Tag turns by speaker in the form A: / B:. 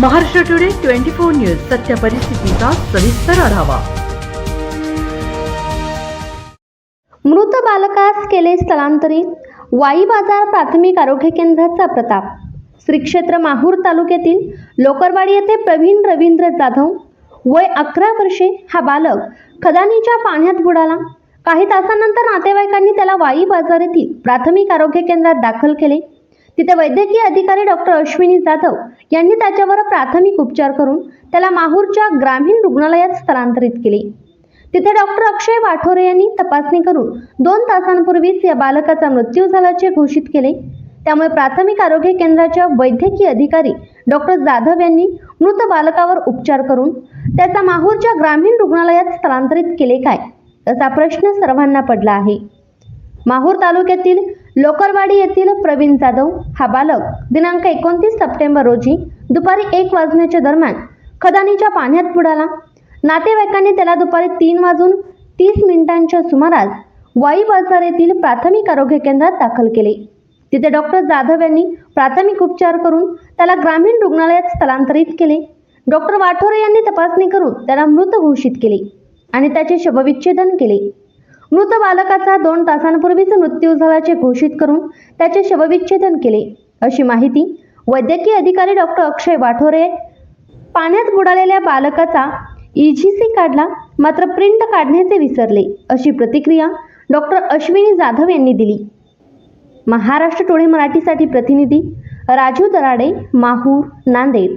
A: Maharashtra today twenty four news सत्य परिस्थितीचा सविस्तर आढावा.
B: मृत बालकास केले स्थलांतरित. वाई बाजार प्राथमिक आरोग्य केंद्राचा प्रताप. श्री क्षेत्र माहूर तालुक्यातील लोकरवाडी येथे प्रवीण रवींद्र जाधव. वय अकरा वर्षे हा बालक खदानीच्या पाण्यात बुडाला. काही तासानंतर नातेवाईकांनी त्याला वाई बाजार येथील प्राथमिक आरोग्य केंद्रात दाखल केले. तिथे वैद्यकीय अधिकारी डॉक्टर अश्विनी जाधव यांनी त्याच्यावर प्राथमिक उपचार करून त्याला माहूरच्या ग्रामीण रुग्णालयात स्थलांतरित केले. तिथे डॉक्टर अक्षय वाठोरे यांनी तपासणी करून दोन तासांपूर्वीच या बालकाचा मृत्यू झाल्याचे घोषित केले. त्यामुळे प्राथमिक आरोग्य केंद्राच्या वैद्यकीय अधिकारी डॉक्टर जाधव यांनी मृत बालकावर उपचार करून त्याचा माहूरच्या ग्रामीण रुग्णालयात स्थलांतरित केले काय असा प्रश्न सर्वांना पडला आहे. माहूर तालुक्यातील लोकरवाडी येथील प्रवीण जाधव हा बालक दिनांक एकोणतीस सप्टेंबर रोजी दुपारी एक वाजण्याच्या दरम्यान खदानीच्या पाण्यात बुडाला. नातेवाईकांनी त्याला दुपारी तीन वाजून तीस मिनिटांच्या सुमारास वाई बाजार येथील प्राथमिक आरोग्य केंद्रात दाखल केले. तिथे डॉक्टर जाधव यांनी प्राथमिक उपचार करून त्याला ग्रामीण रुग्णालयात स्थलांतरित केले. डॉक्टर वाठोरे यांनी तपासणी करून त्याला मृत घोषित केले आणि त्याचे शवविच्छेदन केले. मृत बालकाचा दोन तासांपूर्वीच मृत्यू झाल्याचे घोषित करून त्याचे शवविच्छेदन केले. अशी माहिती वैद्यकीय अधिकारी डॉक्टर अक्षय वाठोरे पाण्यात बुडालेल्या बालकाचा ईजीसी काढला मात्र प्रिंट काढण्याचे विसरले अशी प्रतिक्रिया डॉक्टर अश्विनी जाधव यांनी दिली. महाराष्ट्र टोळे मराठीसाठी प्रतिनिधी राजू दराडे माहूर नांदेड.